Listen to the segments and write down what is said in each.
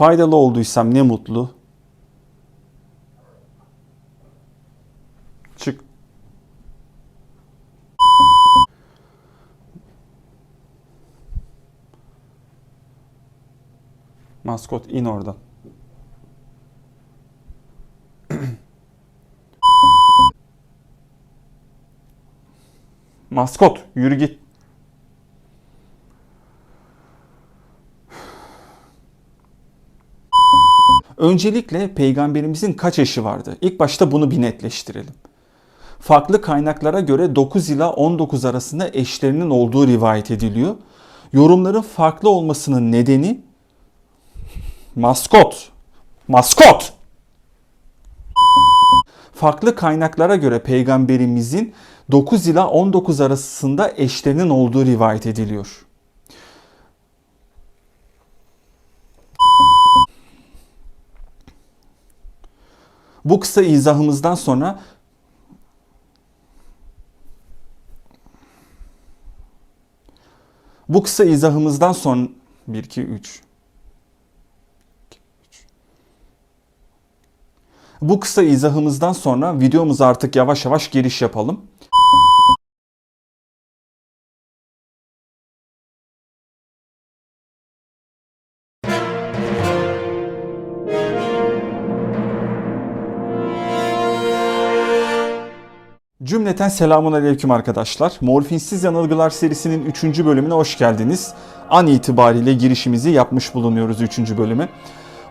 Faydalı olduysam ne mutlu. Çık. Maskot in oradan. Maskot yürü git. Öncelikle peygamberimizin kaç eşi vardı? İlk başta bunu bir netleştirelim. Farklı kaynaklara göre 9 ila 19 arasında eşlerinin olduğu rivayet ediliyor. Yorumların farklı olmasının nedeni maskot. Maskot. Farklı kaynaklara göre peygamberimizin 9 ila 19 arasında eşlerinin olduğu rivayet ediliyor. Bu kısa izahımızdan sonra Bu kısa izahımızdan sonra 1 2 3 Bu kısa izahımızdan sonra videomuza artık yavaş yavaş giriş yapalım. Cümleten selamun aleyküm arkadaşlar. Morfinsiz Yanılgılar serisinin 3. bölümüne hoş geldiniz. An itibariyle girişimizi yapmış bulunuyoruz 3. bölüme.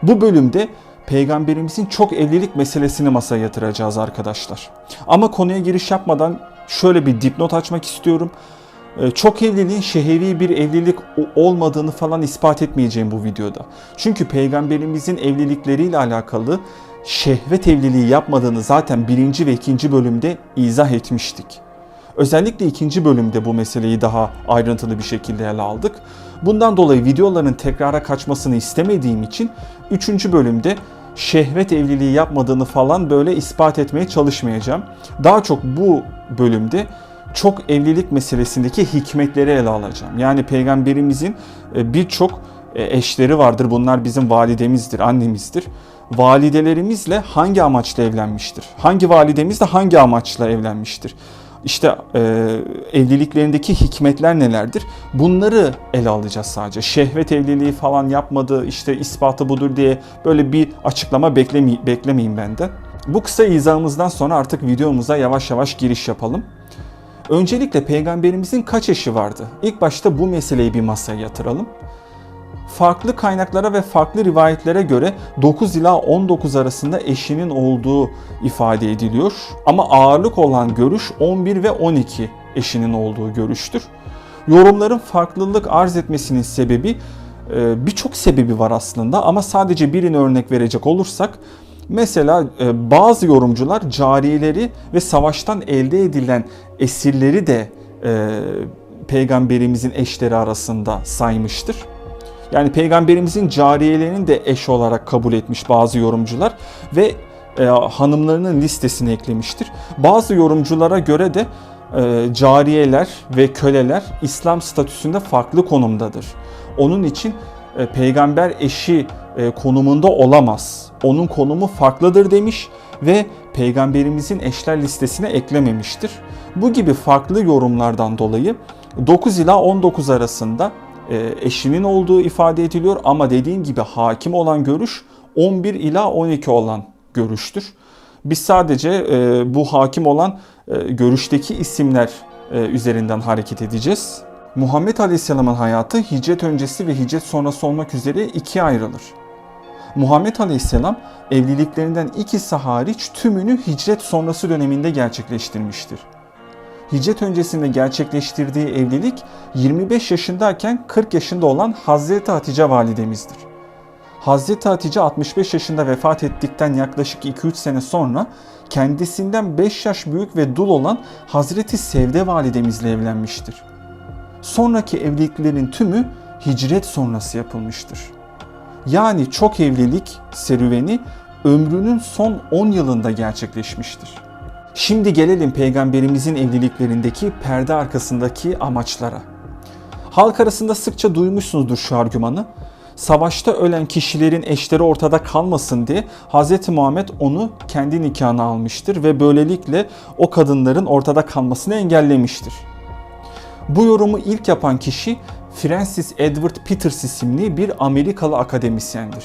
Bu bölümde peygamberimizin çok evlilik meselesini masaya yatıracağız arkadaşlar. Ama konuya giriş yapmadan şöyle bir dipnot açmak istiyorum. Ee, Çok evliliğin şehevi bir evlilik olmadığını falan ispat etmeyeceğim bu videoda. Çünkü peygamberimizin evlilikleriyle alakalı şehvet evliliği yapmadığını zaten birinci ve ikinci bölümde izah etmiştik. Özellikle ikinci bölümde bu meseleyi daha ayrıntılı bir şekilde ele aldık. Bundan dolayı videoların tekrara kaçmasını istemediğim için üçüncü bölümde şehvet evliliği yapmadığını falan böyle ispat etmeye çalışmayacağım. Daha çok bu bölümde çok evlilik meselesindeki hikmetleri ele alacağım. Yani peygamberimizin e, birçok e, eşleri vardır. Bunlar bizim validemizdir, annemizdir. Validelerimizle hangi amaçla evlenmiştir? Hangi validemiz de hangi amaçla evlenmiştir? İşte e, evliliklerindeki hikmetler nelerdir? Bunları ele alacağız sadece. Şehvet evliliği falan yapmadı, işte ispatı budur diye böyle bir açıklama bekleme, beklemeyin benden. Bu kısa izahımızdan sonra artık videomuza yavaş yavaş giriş yapalım. Öncelikle peygamberimizin kaç eşi vardı? İlk başta bu meseleyi bir masaya yatıralım. Farklı kaynaklara ve farklı rivayetlere göre 9 ila 19 arasında eşinin olduğu ifade ediliyor. Ama ağırlık olan görüş 11 ve 12 eşinin olduğu görüştür. Yorumların farklılık arz etmesinin sebebi e, birçok sebebi var aslında ama sadece birini örnek verecek olursak Mesela e, bazı yorumcular cariyeleri ve savaştan elde edilen esirleri de e, peygamberimizin eşleri arasında saymıştır. Yani peygamberimizin cariyelerini de eş olarak kabul etmiş bazı yorumcular ve e, hanımlarının listesine eklemiştir. Bazı yorumculara göre de e, cariyeler ve köleler İslam statüsünde farklı konumdadır. Onun için e, peygamber eşi e, konumunda olamaz. Onun konumu farklıdır demiş ve peygamberimizin eşler listesine eklememiştir. Bu gibi farklı yorumlardan dolayı 9 ila 19 arasında eşinin olduğu ifade ediliyor ama dediğim gibi hakim olan görüş 11 ila 12 olan görüştür. Biz sadece e, bu hakim olan e, görüşteki isimler e, üzerinden hareket edeceğiz. Muhammed Aleyhisselam'ın hayatı hicret öncesi ve hicret sonrası olmak üzere ikiye ayrılır. Muhammed Aleyhisselam evliliklerinden ikisi hariç tümünü hicret sonrası döneminde gerçekleştirmiştir. Hicret öncesinde gerçekleştirdiği evlilik 25 yaşındayken 40 yaşında olan Hazreti Hatice validemizdir. Hazreti Hatice 65 yaşında vefat ettikten yaklaşık 2-3 sene sonra kendisinden 5 yaş büyük ve dul olan Hazreti Sevde validemizle evlenmiştir. Sonraki evliliklerin tümü hicret sonrası yapılmıştır. Yani çok evlilik serüveni ömrünün son 10 yılında gerçekleşmiştir. Şimdi gelelim peygamberimizin evliliklerindeki perde arkasındaki amaçlara. Halk arasında sıkça duymuşsunuzdur şu argümanı. Savaşta ölen kişilerin eşleri ortada kalmasın diye Hz. Muhammed onu kendi nikahına almıştır ve böylelikle o kadınların ortada kalmasını engellemiştir. Bu yorumu ilk yapan kişi Francis Edward Peters isimli bir Amerikalı akademisyendir.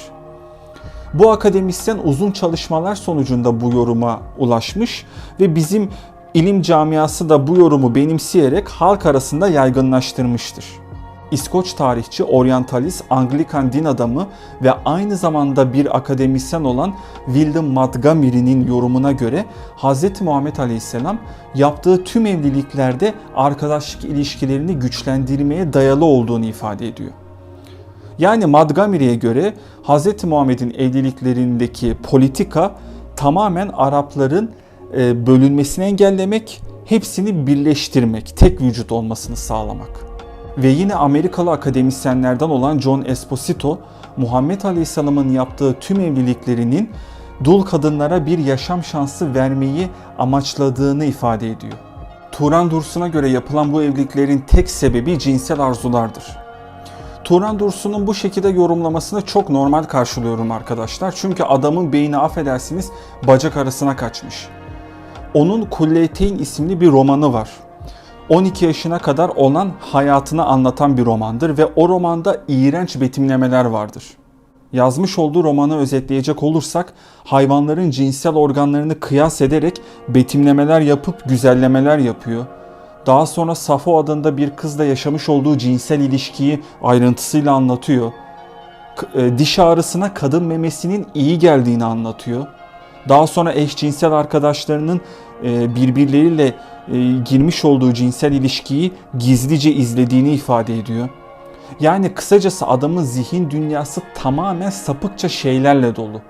Bu akademisyen uzun çalışmalar sonucunda bu yoruma ulaşmış ve bizim ilim camiası da bu yorumu benimseyerek halk arasında yaygınlaştırmıştır. İskoç tarihçi, oryantalist, Anglikan din adamı ve aynı zamanda bir akademisyen olan William Montgomery'nin yorumuna göre Hz. Muhammed Aleyhisselam yaptığı tüm evliliklerde arkadaşlık ilişkilerini güçlendirmeye dayalı olduğunu ifade ediyor. Yani Montgomery'e göre Hz. Muhammed'in evliliklerindeki politika tamamen Arapların e, bölünmesini engellemek, hepsini birleştirmek, tek vücut olmasını sağlamak. Ve yine Amerikalı akademisyenlerden olan John Esposito, Muhammed Aleyhisselam'ın yaptığı tüm evliliklerinin dul kadınlara bir yaşam şansı vermeyi amaçladığını ifade ediyor. Turan Dursun'a göre yapılan bu evliliklerin tek sebebi cinsel arzulardır. Turan Dursun'un bu şekilde yorumlamasını çok normal karşılıyorum arkadaşlar. Çünkü adamın beyni affedersiniz bacak arasına kaçmış. Onun Kulleteyn isimli bir romanı var. 12 yaşına kadar olan hayatını anlatan bir romandır ve o romanda iğrenç betimlemeler vardır. Yazmış olduğu romanı özetleyecek olursak hayvanların cinsel organlarını kıyas ederek betimlemeler yapıp güzellemeler yapıyor. Daha sonra Safo adında bir kızla yaşamış olduğu cinsel ilişkiyi ayrıntısıyla anlatıyor. E, diş ağrısına kadın memesinin iyi geldiğini anlatıyor. Daha sonra eşcinsel arkadaşlarının e, birbirleriyle e, girmiş olduğu cinsel ilişkiyi gizlice izlediğini ifade ediyor. Yani kısacası adamın zihin dünyası tamamen sapıkça şeylerle dolu.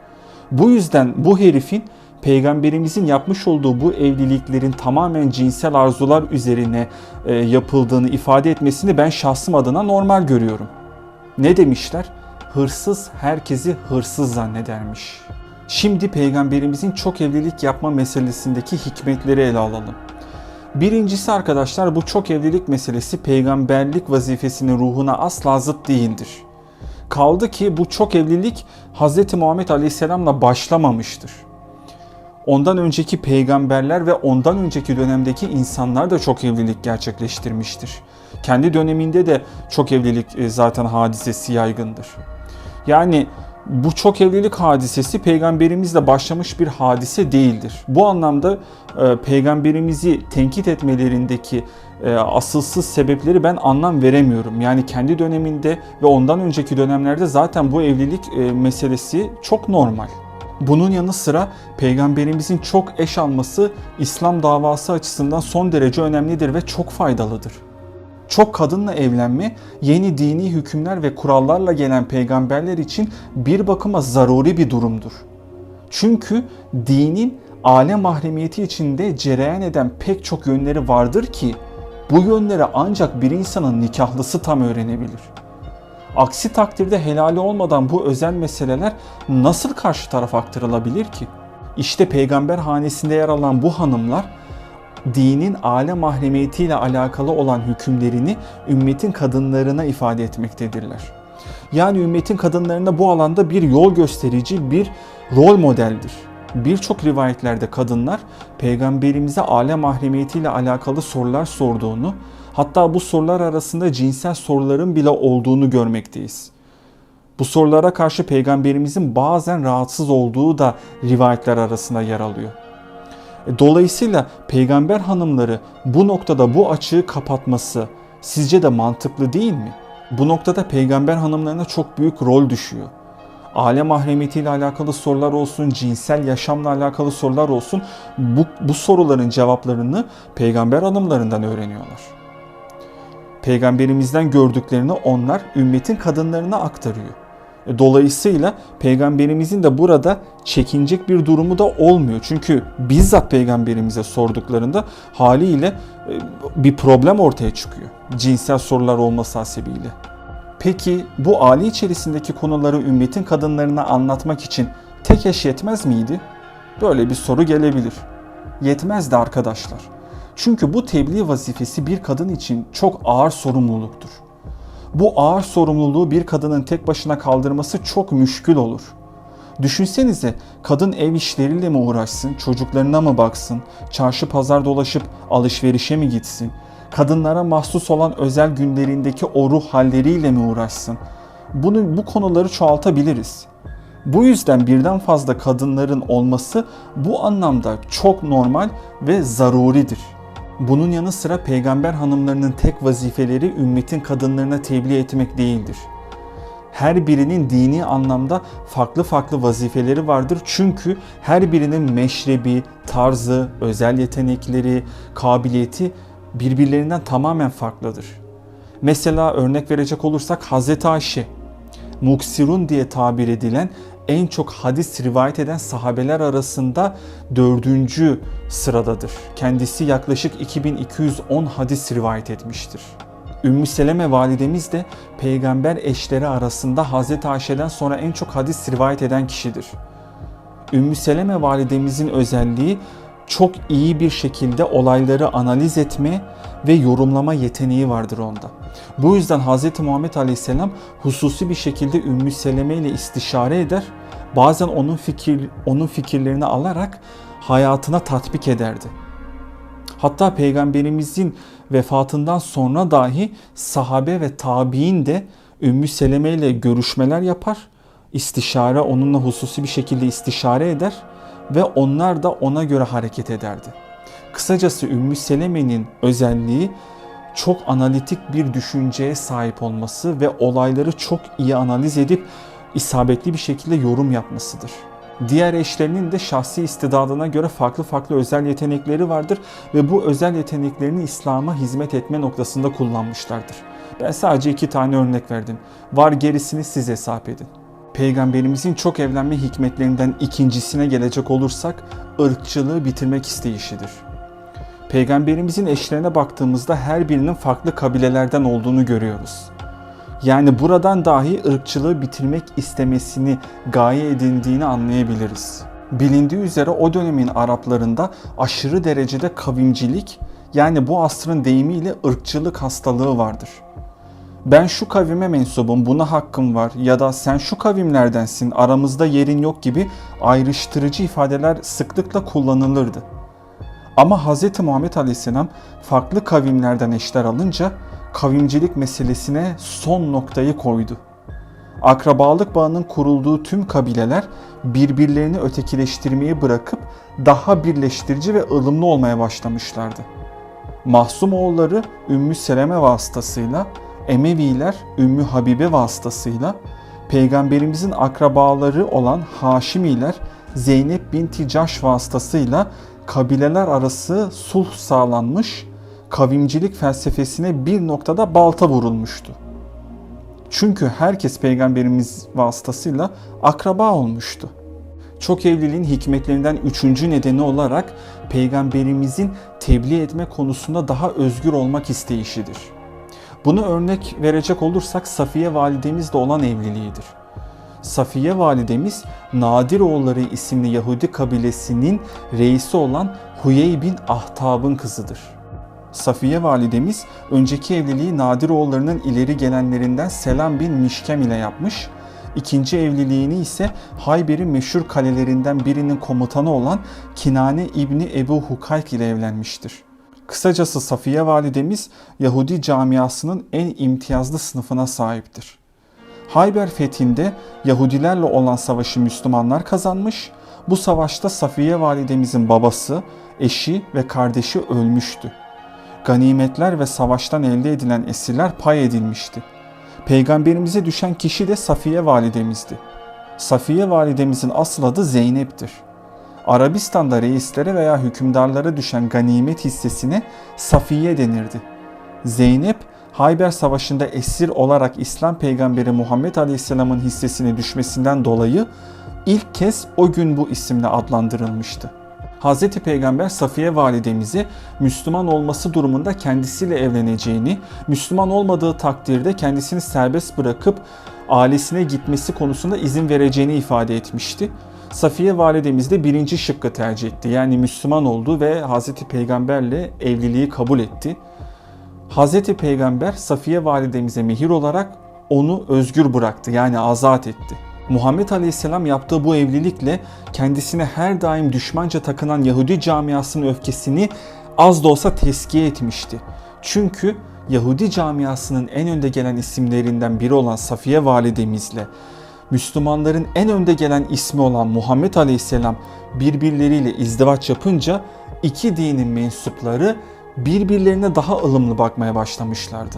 Bu yüzden bu herifin peygamberimizin yapmış olduğu bu evliliklerin tamamen cinsel arzular üzerine e, yapıldığını ifade etmesini ben şahsım adına normal görüyorum. Ne demişler? Hırsız herkesi hırsız zannedermiş. Şimdi peygamberimizin çok evlilik yapma meselesindeki hikmetleri ele alalım. Birincisi arkadaşlar bu çok evlilik meselesi peygamberlik vazifesinin ruhuna asla zıt değildir. Kaldı ki bu çok evlilik Hz. Muhammed Aleyhisselam'la başlamamıştır. Ondan önceki peygamberler ve ondan önceki dönemdeki insanlar da çok evlilik gerçekleştirmiştir. Kendi döneminde de çok evlilik e, zaten hadisesi yaygındır. Yani bu çok evlilik hadisesi peygamberimizle başlamış bir hadise değildir. Bu anlamda e, peygamberimizi tenkit etmelerindeki e, asılsız sebepleri ben anlam veremiyorum. Yani kendi döneminde ve ondan önceki dönemlerde zaten bu evlilik e, meselesi çok normal. Bunun yanı sıra peygamberimizin çok eş alması İslam davası açısından son derece önemlidir ve çok faydalıdır. Çok kadınla evlenme yeni dini hükümler ve kurallarla gelen peygamberler için bir bakıma zaruri bir durumdur. Çünkü dinin alem mahremiyeti içinde cereyan eden pek çok yönleri vardır ki bu yönleri ancak bir insanın nikahlısı tam öğrenebilir. Aksi takdirde helali olmadan bu özel meseleler nasıl karşı tarafa aktarılabilir ki? İşte peygamber hanesinde yer alan bu hanımlar dinin alem mahremiyetiyle alakalı olan hükümlerini ümmetin kadınlarına ifade etmektedirler. Yani ümmetin kadınlarına bu alanda bir yol gösterici, bir rol modeldir. Birçok rivayetlerde kadınlar peygamberimize alem mahremiyetiyle alakalı sorular sorduğunu, hatta bu sorular arasında cinsel soruların bile olduğunu görmekteyiz. Bu sorulara karşı peygamberimizin bazen rahatsız olduğu da rivayetler arasında yer alıyor. E, Dolayısıyla peygamber hanımları bu noktada bu açığı kapatması sizce de mantıklı değil mi? Bu noktada peygamber hanımlarına çok büyük rol düşüyor. Alem mahremiyetiyle alakalı sorular olsun, cinsel yaşamla alakalı sorular olsun bu, bu soruların cevaplarını peygamber hanımlarından öğreniyorlar. Peygamberimizden gördüklerini onlar ümmetin kadınlarına aktarıyor. E, Dolayısıyla peygamberimizin de burada çekinecek bir durumu da olmuyor. Çünkü bizzat peygamberimize sorduklarında haliyle e, bir problem ortaya çıkıyor. Cinsel sorular olması hasebiyle. Peki bu aile içerisindeki konuları ümmetin kadınlarına anlatmak için tek eş yetmez miydi? Böyle bir soru gelebilir. Yetmezdi arkadaşlar. Çünkü bu tebliğ vazifesi bir kadın için çok ağır sorumluluktur. Bu ağır sorumluluğu bir kadının tek başına kaldırması çok müşkül olur. Düşünsenize kadın ev işleriyle mi uğraşsın, çocuklarına mı baksın, çarşı pazar dolaşıp alışverişe mi gitsin, kadınlara mahsus olan özel günlerindeki o ruh halleriyle mi uğraşsın? Bunu bu konuları çoğaltabiliriz. Bu yüzden birden fazla kadınların olması bu anlamda çok normal ve zaruridir. Bunun yanı sıra peygamber hanımlarının tek vazifeleri ümmetin kadınlarına tebliğ etmek değildir. Her birinin dini anlamda farklı farklı vazifeleri vardır. Çünkü her birinin meşrebi, tarzı, özel yetenekleri, kabiliyeti birbirlerinden tamamen farklıdır. Mesela örnek verecek olursak Hazreti Ayşe, Muksirun diye tabir edilen en çok hadis rivayet eden sahabeler arasında dördüncü sıradadır. Kendisi yaklaşık 2210 hadis rivayet etmiştir. Ümmü Seleme validemiz de peygamber eşleri arasında Hazreti Ayşe'den sonra en çok hadis rivayet eden kişidir. Ümmü Seleme validemizin özelliği çok iyi bir şekilde olayları analiz etme ve yorumlama yeteneği vardır onda. Bu yüzden Hz. Muhammed Aleyhisselam hususi bir şekilde Ümmü Seleme ile istişare eder. Bazen onun fikir onun fikirlerini alarak hayatına tatbik ederdi. Hatta peygamberimizin vefatından sonra dahi sahabe ve tabi'in de Ümmü Seleme ile görüşmeler yapar. istişare onunla hususi bir şekilde istişare eder ve onlar da ona göre hareket ederdi. Kısacası Ümmü Seleme'nin özelliği çok analitik bir düşünceye sahip olması ve olayları çok iyi analiz edip isabetli bir şekilde yorum yapmasıdır. Diğer eşlerinin de şahsi istidadına göre farklı farklı özel yetenekleri vardır ve bu özel yeteneklerini İslam'a hizmet etme noktasında kullanmışlardır. Ben sadece iki tane örnek verdim. Var gerisini siz hesap edin. Peygamberimizin çok evlenme hikmetlerinden ikincisine gelecek olursak ırkçılığı bitirmek isteyişidir. Peygamberimizin eşlerine baktığımızda her birinin farklı kabilelerden olduğunu görüyoruz. Yani buradan dahi ırkçılığı bitirmek istemesini gaye edindiğini anlayabiliriz. Bilindiği üzere o dönemin Araplarında aşırı derecede kavimcilik yani bu asrın deyimiyle ırkçılık hastalığı vardır. Ben şu kavime mensubum, buna hakkım var ya da sen şu kavimlerdensin, aramızda yerin yok gibi ayrıştırıcı ifadeler sıklıkla kullanılırdı. Ama Hz. Muhammed Aleyhisselam farklı kavimlerden eşler alınca kavimcilik meselesine son noktayı koydu. Akrabalık bağının kurulduğu tüm kabileler birbirlerini ötekileştirmeyi bırakıp daha birleştirici ve ılımlı olmaya başlamışlardı. Mahsum oğulları Ümmü Seleme vasıtasıyla, Emeviler Ümmü Habibe vasıtasıyla, Peygamberimizin akrabaları olan Haşimiler Zeynep binti Caş vasıtasıyla kabileler arası sulh sağlanmış, kavimcilik felsefesine bir noktada balta vurulmuştu. Çünkü herkes peygamberimiz vasıtasıyla akraba olmuştu. Çok evliliğin hikmetlerinden üçüncü nedeni olarak peygamberimizin tebliğ etme konusunda daha özgür olmak isteyişidir. Bunu örnek verecek olursak Safiye validemizle olan evliliğidir. Safiye validemiz Nadiroğulları isimli Yahudi kabilesinin reisi olan Huyey bin Ahtab'ın kızıdır. Safiye validemiz önceki evliliği Nadiroğullarının ileri gelenlerinden Selam bin Mişkem ile yapmış. İkinci evliliğini ise Hayber'in meşhur kalelerinden birinin komutanı olan Kinane İbni Ebu Hukayk ile evlenmiştir. Kısacası Safiye validemiz Yahudi camiasının en imtiyazlı sınıfına sahiptir. Hayber fethinde Yahudilerle olan savaşı Müslümanlar kazanmış. Bu savaşta Safiye validemizin babası, eşi ve kardeşi ölmüştü. Ganimetler ve savaştan elde edilen esirler pay edilmişti. Peygamberimize düşen kişi de Safiye validemizdi. Safiye validemizin asıl adı Zeynep'tir. Arabistan'da reislere veya hükümdarlara düşen ganimet hissesine Safiye denirdi. Zeynep Hayber Savaşı'nda esir olarak İslam peygamberi Muhammed Aleyhisselam'ın hissesine düşmesinden dolayı ilk kez o gün bu isimle adlandırılmıştı. Hz. Peygamber Safiye validemizi Müslüman olması durumunda kendisiyle evleneceğini, Müslüman olmadığı takdirde kendisini serbest bırakıp ailesine gitmesi konusunda izin vereceğini ifade etmişti. Safiye validemiz de birinci şıkkı tercih etti. Yani Müslüman oldu ve Hz. Peygamberle evliliği kabul etti. Hazreti Peygamber Safiye validemize mehir olarak onu özgür bıraktı yani azat etti. Muhammed Aleyhisselam yaptığı bu evlilikle kendisine her daim düşmanca takınan Yahudi camiasının öfkesini az da olsa teskiye etmişti. Çünkü Yahudi camiasının en önde gelen isimlerinden biri olan Safiye validemizle Müslümanların en önde gelen ismi olan Muhammed Aleyhisselam birbirleriyle izdivaç yapınca iki dinin mensupları birbirlerine daha ılımlı bakmaya başlamışlardı.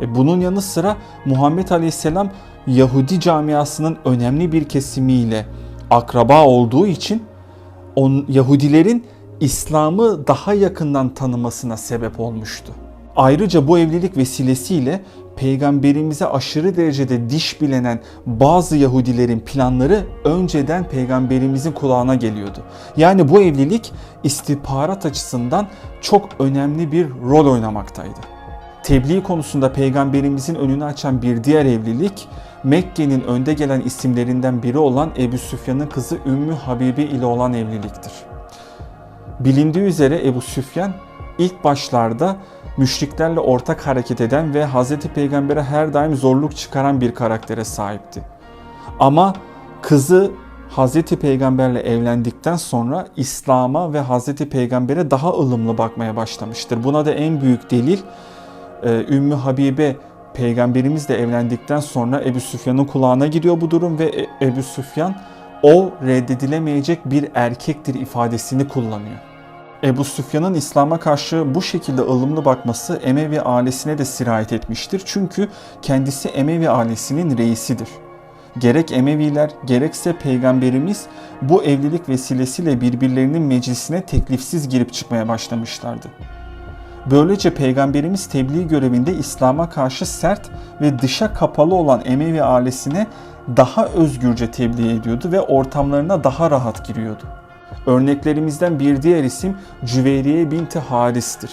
E bunun yanı sıra Muhammed Aleyhisselam Yahudi camiasının önemli bir kesimiyle akraba olduğu için on, Yahudilerin İslam'ı daha yakından tanımasına sebep olmuştu. Ayrıca bu evlilik vesilesiyle peygamberimize aşırı derecede diş bilenen bazı Yahudilerin planları önceden peygamberimizin kulağına geliyordu. Yani bu evlilik istihbarat açısından çok önemli bir rol oynamaktaydı. Tebliğ konusunda peygamberimizin önünü açan bir diğer evlilik Mekke'nin önde gelen isimlerinden biri olan Ebu Süfyan'ın kızı Ümmü Habibi ile olan evliliktir. Bilindiği üzere Ebu Süfyan ilk başlarda müşriklerle ortak hareket eden ve Hz. Peygamber'e her daim zorluk çıkaran bir karaktere sahipti. Ama kızı Hz. Peygamberle evlendikten sonra İslam'a ve Hz. Peygamber'e daha ılımlı bakmaya başlamıştır. Buna da en büyük delil e, Ümmü Habibe peygamberimizle evlendikten sonra Ebu Süfyan'ın kulağına gidiyor bu durum ve E- Ebu Süfyan o reddedilemeyecek bir erkektir ifadesini kullanıyor. Ebu Süfyan'ın İslam'a karşı bu şekilde ılımlı bakması Emevi ailesine de sirayet etmiştir. Çünkü kendisi Emevi ailesinin reisidir. Gerek Emeviler gerekse peygamberimiz bu evlilik vesilesiyle birbirlerinin meclisine teklifsiz girip çıkmaya başlamışlardı. Böylece peygamberimiz tebliğ görevinde İslam'a karşı sert ve dışa kapalı olan Emevi ailesine daha özgürce tebliğ ediyordu ve ortamlarına daha rahat giriyordu. Örneklerimizden bir diğer isim Cüveyriye binti Haris'tir.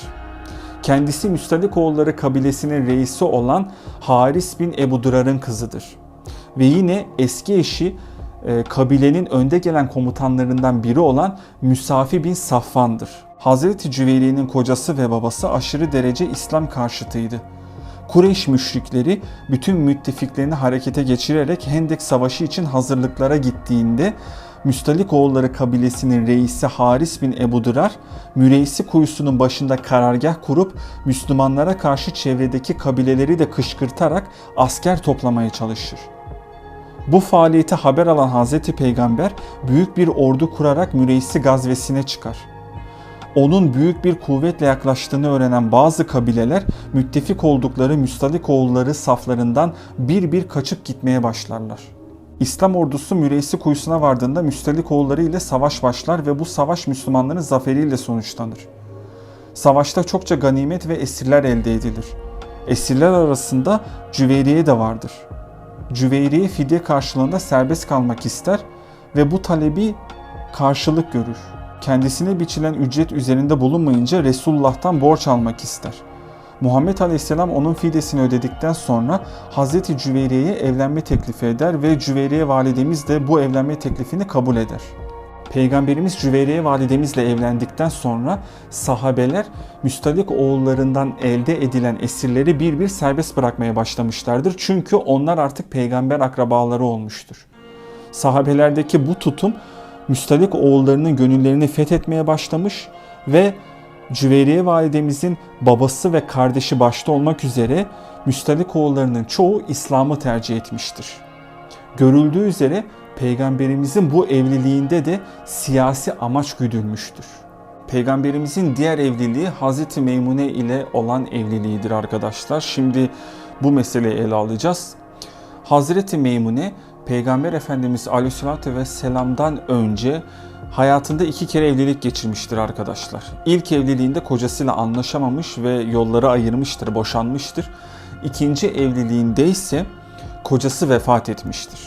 Kendisi Müstalikoğulları kabilesinin reisi olan Haris bin Ebu Durar'ın kızıdır. Ve yine eski eşi e, kabilenin önde gelen komutanlarından biri olan Müsafi bin Safvan'dır. Hazreti Cüveyriye'nin kocası ve babası aşırı derece İslam karşıtıydı. Kureyş müşrikleri bütün müttefiklerini harekete geçirerek Hendek Savaşı için hazırlıklara gittiğinde Müstalik oğulları kabilesinin reisi Haris bin Ebu Durar, Müreysi kuyusunun başında karargah kurup Müslümanlara karşı çevredeki kabileleri de kışkırtarak asker toplamaya çalışır. Bu faaliyeti haber alan Hz. Peygamber büyük bir ordu kurarak Müreysi gazvesine çıkar. Onun büyük bir kuvvetle yaklaştığını öğrenen bazı kabileler müttefik oldukları Müstalik oğulları saflarından bir bir kaçıp gitmeye başlarlar. İslam ordusu Müreysi kuyusuna vardığında Müstalik oğulları ile savaş başlar ve bu savaş Müslümanların zaferiyle sonuçlanır. Savaşta çokça ganimet ve esirler elde edilir. Esirler arasında Cüveyriye de vardır. Cüveyriye fidye karşılığında serbest kalmak ister ve bu talebi karşılık görür. Kendisine biçilen ücret üzerinde bulunmayınca Resulullah'tan borç almak ister. Muhammed Aleyhisselam onun fidyesini ödedikten sonra Hazreti Cüveyriye'ye evlenme teklifi eder ve Cüveyriye validemiz de bu evlenme teklifini kabul eder. Peygamberimiz Cüveyriye validemizle evlendikten sonra sahabeler müstalik oğullarından elde edilen esirleri bir bir serbest bırakmaya başlamışlardır. Çünkü onlar artık peygamber akrabaları olmuştur. Sahabelerdeki bu tutum müstalik oğullarının gönüllerini fethetmeye başlamış ve Cüveyriye validemizin babası ve kardeşi başta olmak üzere müstalik oğullarının çoğu İslam'ı tercih etmiştir. Görüldüğü üzere peygamberimizin bu evliliğinde de siyasi amaç güdülmüştür. Peygamberimizin diğer evliliği Hazreti Meymune ile olan evliliğidir arkadaşlar. Şimdi bu meseleyi ele alacağız. Hazreti Meymune Peygamber Efendimiz Aleyhisselatü Vesselam'dan önce hayatında iki kere evlilik geçirmiştir arkadaşlar. İlk evliliğinde kocasıyla anlaşamamış ve yolları ayırmıştır, boşanmıştır. İkinci evliliğinde ise kocası vefat etmiştir.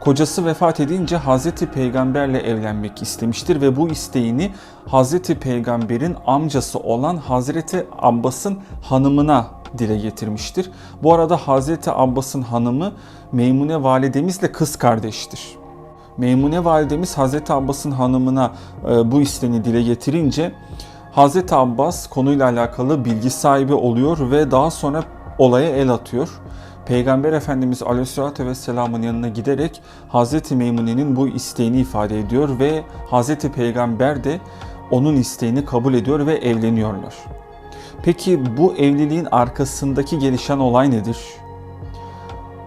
Kocası vefat edince Hazreti Peygamberle evlenmek istemiştir ve bu isteğini Hazreti Peygamber'in amcası olan Hazreti Abbas'ın hanımına dile getirmiştir. Bu arada Hazreti Abbas'ın hanımı Meymune validemizle kız kardeştir. Meymune validemiz Hazreti Abbas'ın hanımına e, bu isteğini dile getirince Hazreti Abbas konuyla alakalı bilgi sahibi oluyor ve daha sonra olaya el atıyor. Peygamber Efendimiz Aleyhisselatü Vesselam'ın yanına giderek Hazreti Meymune'nin bu isteğini ifade ediyor ve Hazreti Peygamber de onun isteğini kabul ediyor ve evleniyorlar. Peki bu evliliğin arkasındaki gelişen olay nedir?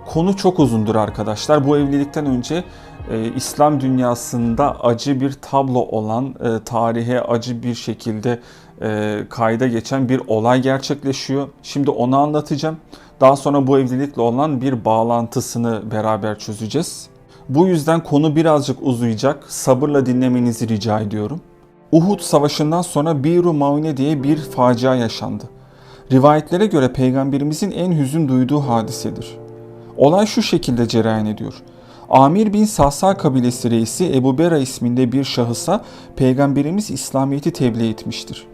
Konu çok uzundur arkadaşlar. Bu evlilikten önce e, İslam dünyasında acı bir tablo olan, e, tarihe acı bir şekilde e, kayda geçen bir olay gerçekleşiyor. Şimdi onu anlatacağım. Daha sonra bu evlilikle olan bir bağlantısını beraber çözeceğiz. Bu yüzden konu birazcık uzayacak. Sabırla dinlemenizi rica ediyorum. Uhud Savaşı'ndan sonra Biru Maune diye bir facia yaşandı. Rivayetlere göre peygamberimizin en hüzün duyduğu hadisedir. Olay şu şekilde cereyan ediyor. Amir bin Sasa kabilesi reisi Ebu Bera isminde bir şahısa peygamberimiz İslamiyet'i tebliğ etmiştir.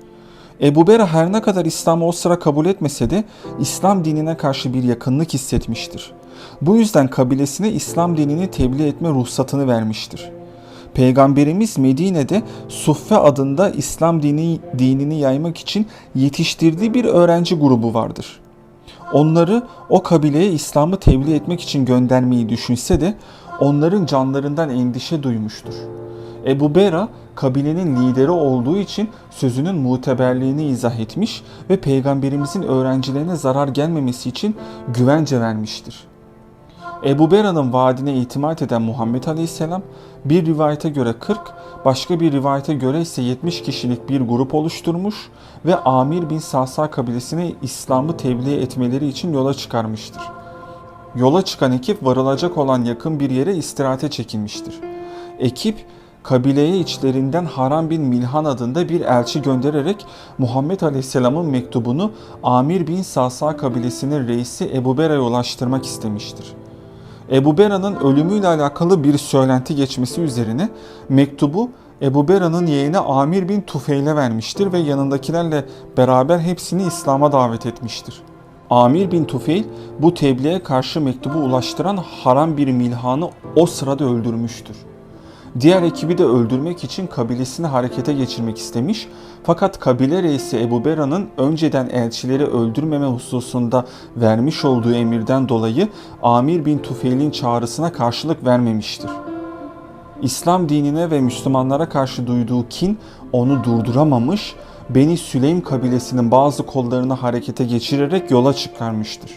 Ebu Bera her ne kadar İslam'ı o sıra kabul etmese de İslam dinine karşı bir yakınlık hissetmiştir. Bu yüzden kabilesine İslam dinini tebliğ etme ruhsatını vermiştir. Peygamberimiz Medine'de Suffe adında İslam dini, dinini yaymak için yetiştirdiği bir öğrenci grubu vardır. Onları o kabileye İslam'ı tebliğ etmek için göndermeyi düşünse de onların canlarından endişe duymuştur. Ebu Bera kabilenin lideri olduğu için sözünün muteberliğini izah etmiş ve peygamberimizin öğrencilerine zarar gelmemesi için güvence vermiştir. Ebu Bera'nın vaadine itimat eden Muhammed Aleyhisselam bir rivayete göre 40, başka bir rivayete göre ise 70 kişilik bir grup oluşturmuş ve Amir bin Sasa kabilesine İslam'ı tebliğ etmeleri için yola çıkarmıştır. Yola çıkan ekip varılacak olan yakın bir yere istirahate çekilmiştir. Ekip kabileye içlerinden Haram bin Milhan adında bir elçi göndererek Muhammed Aleyhisselam'ın mektubunu Amir bin Sasa kabilesinin reisi Ebu Bera'ya ulaştırmak istemiştir. Ebu Bera'nın ölümüyle alakalı bir söylenti geçmesi üzerine mektubu Ebu Bera'nın yeğeni Amir bin Tufeil'e vermiştir ve yanındakilerle beraber hepsini İslam'a davet etmiştir. Amir bin Tufeil bu tebliğe karşı mektubu ulaştıran Haram bir Milhan'ı o sırada öldürmüştür. Diğer ekibi de öldürmek için kabilesini harekete geçirmek istemiş fakat kabile reisi Ebu Bera'nın önceden elçileri öldürmeme hususunda vermiş olduğu emirden dolayı Amir bin Tufeil'in çağrısına karşılık vermemiştir. İslam dinine ve Müslümanlara karşı duyduğu kin onu durduramamış, Beni Süleym kabilesinin bazı kollarını harekete geçirerek yola çıkarmıştır.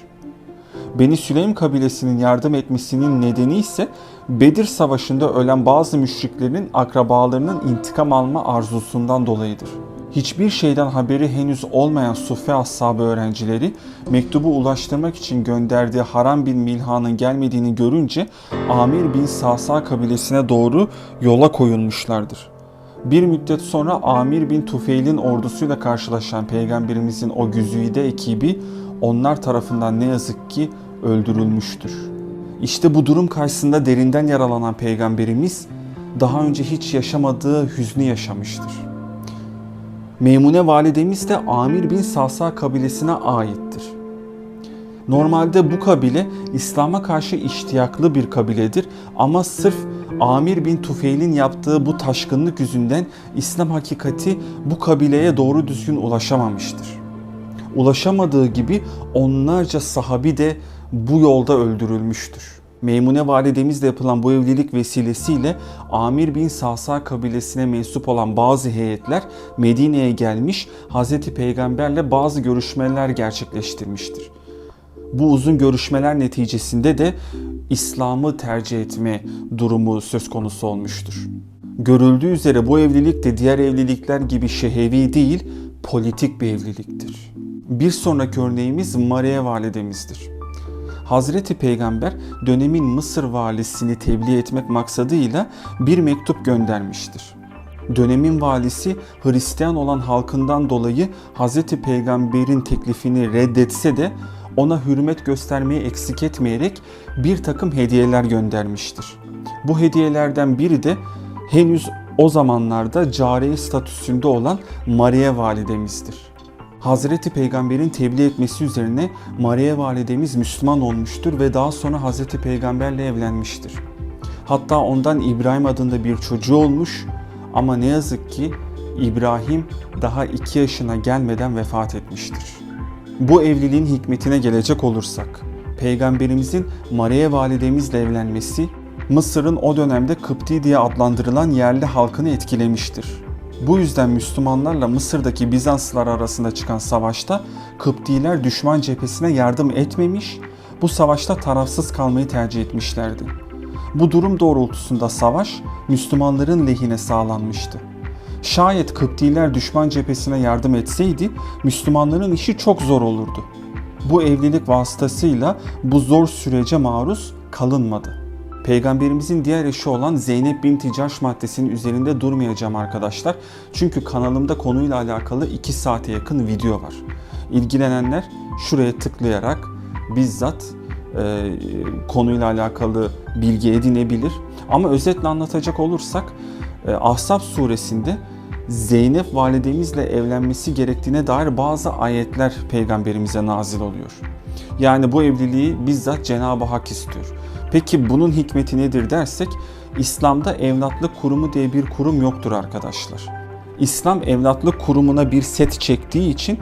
Beni Süleym kabilesinin yardım etmesinin nedeni ise Bedir Savaşı'nda ölen bazı müşriklerin akrabalarının intikam alma arzusundan dolayıdır. Hiçbir şeyden haberi henüz olmayan Sufi ashabı öğrencileri mektubu ulaştırmak için gönderdiği Haram bin Milhan'ın gelmediğini görünce Amir bin Sasa kabilesine doğru yola koyulmuşlardır. Bir müddet sonra Amir bin Tufeil'in ordusuyla karşılaşan Peygamberimizin o güzide ekibi onlar tarafından ne yazık ki öldürülmüştür. İşte bu durum karşısında derinden yaralanan Peygamberimiz daha önce hiç yaşamadığı hüznü yaşamıştır. Memune validemiz de Amir bin Sasa kabilesine aittir. Normalde bu kabile İslam'a karşı iştiyaklı bir kabiledir ama sırf Amir bin Tufeil'in yaptığı bu taşkınlık yüzünden İslam hakikati bu kabileye doğru düzgün ulaşamamıştır. Ulaşamadığı gibi onlarca sahabi de bu yolda öldürülmüştür. Meymune validemizle yapılan bu evlilik vesilesiyle Amir bin Sasa kabilesine mensup olan bazı heyetler Medine'ye gelmiş Hz. Peygamberle bazı görüşmeler gerçekleştirmiştir. Bu uzun görüşmeler neticesinde de İslam'ı tercih etme durumu söz konusu olmuştur. Görüldüğü üzere bu evlilik de diğer evlilikler gibi şehevi değil, politik bir evliliktir. Bir sonraki örneğimiz Maria validemizdir. Hazreti Peygamber dönemin Mısır valisini tebliğ etmek maksadıyla bir mektup göndermiştir. Dönemin valisi Hristiyan olan halkından dolayı Hazreti Peygamber'in teklifini reddetse de ona hürmet göstermeyi eksik etmeyerek bir takım hediyeler göndermiştir. Bu hediyelerden biri de henüz o zamanlarda cariye statüsünde olan Maria validemizdir. Hazreti Peygamber'in tebliğ etmesi üzerine Maria validemiz Müslüman olmuştur ve daha sonra Hazreti Peygamberle evlenmiştir. Hatta ondan İbrahim adında bir çocuğu olmuş ama ne yazık ki İbrahim daha 2 yaşına gelmeden vefat etmiştir. Bu evliliğin hikmetine gelecek olursak, Peygamberimizin Maria validemizle evlenmesi Mısır'ın o dönemde Kıpti diye adlandırılan yerli halkını etkilemiştir. Bu yüzden Müslümanlarla Mısır'daki Bizanslılar arasında çıkan savaşta Kıptiler düşman cephesine yardım etmemiş, bu savaşta tarafsız kalmayı tercih etmişlerdi. Bu durum doğrultusunda savaş Müslümanların lehine sağlanmıştı. Şayet Kıptiler düşman cephesine yardım etseydi Müslümanların işi çok zor olurdu. Bu evlilik vasıtasıyla bu zor sürece maruz kalınmadı. Peygamberimizin diğer eşi olan Zeynep binti Caş maddesinin üzerinde durmayacağım arkadaşlar. Çünkü kanalımda konuyla alakalı 2 saate yakın video var. İlgilenenler şuraya tıklayarak bizzat e, konuyla alakalı bilgi edinebilir. Ama özetle anlatacak olursak Ahzab suresinde Zeynep validemizle evlenmesi gerektiğine dair bazı ayetler peygamberimize nazil oluyor. Yani bu evliliği bizzat Cenab-ı Hak istiyor. Peki bunun hikmeti nedir dersek İslam'da evlatlık kurumu diye bir kurum yoktur arkadaşlar. İslam evlatlık kurumuna bir set çektiği için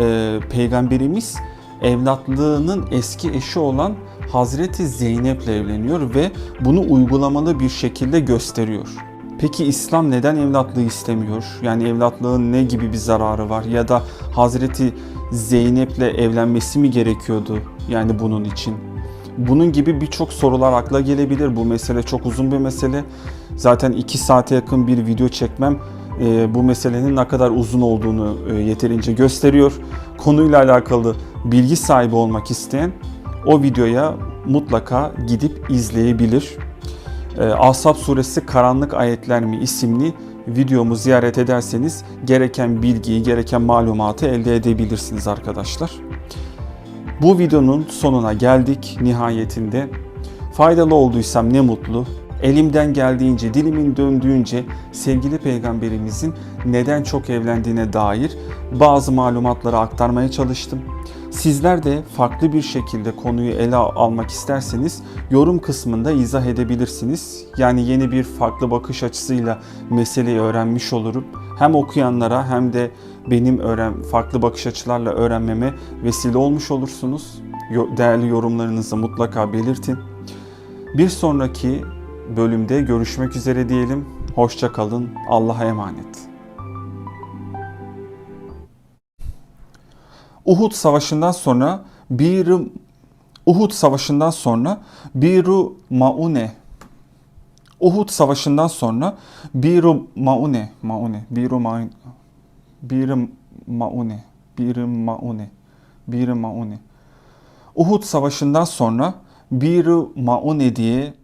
e, peygamberimiz evlatlığının eski eşi olan Hazreti Zeynep'le evleniyor ve bunu uygulamalı bir şekilde gösteriyor. Peki İslam neden evlatlığı istemiyor? Yani evlatlığın ne gibi bir zararı var? Ya da Hazreti Zeynep'le evlenmesi mi gerekiyordu yani bunun için? Bunun gibi birçok sorular akla gelebilir. Bu mesele çok uzun bir mesele. Zaten 2 saate yakın bir video çekmem e, bu meselenin ne kadar uzun olduğunu e, yeterince gösteriyor. Konuyla alakalı bilgi sahibi olmak isteyen o videoya mutlaka gidip izleyebilir. E, Ahzab suresi Karanlık Ayetler mi isimli videomu ziyaret ederseniz gereken bilgiyi, gereken malumatı elde edebilirsiniz arkadaşlar. Bu videonun sonuna geldik nihayetinde. Faydalı olduysam ne mutlu. Elimden geldiğince, dilimin döndüğünce sevgili peygamberimizin neden çok evlendiğine dair bazı malumatları aktarmaya çalıştım. Sizler de farklı bir şekilde konuyu ele almak isterseniz yorum kısmında izah edebilirsiniz. Yani yeni bir farklı bakış açısıyla meseleyi öğrenmiş olurum. Hem okuyanlara hem de benim öğren farklı bakış açılarla öğrenmeme vesile olmuş olursunuz. Değerli yorumlarınızı mutlaka belirtin. Bir sonraki bölümde görüşmek üzere diyelim. Hoşça kalın. Allah'a emanet. Uhud Savaşı'ndan sonra bir Uhud Savaşı'ndan sonra Biru Maune. Uhud Savaşı'ndan sonra Biru Maune Maune Biru Maune Biru Maune Biru Maune Biru Maune. Uhud Savaşı'ndan sonra Biru Maune diye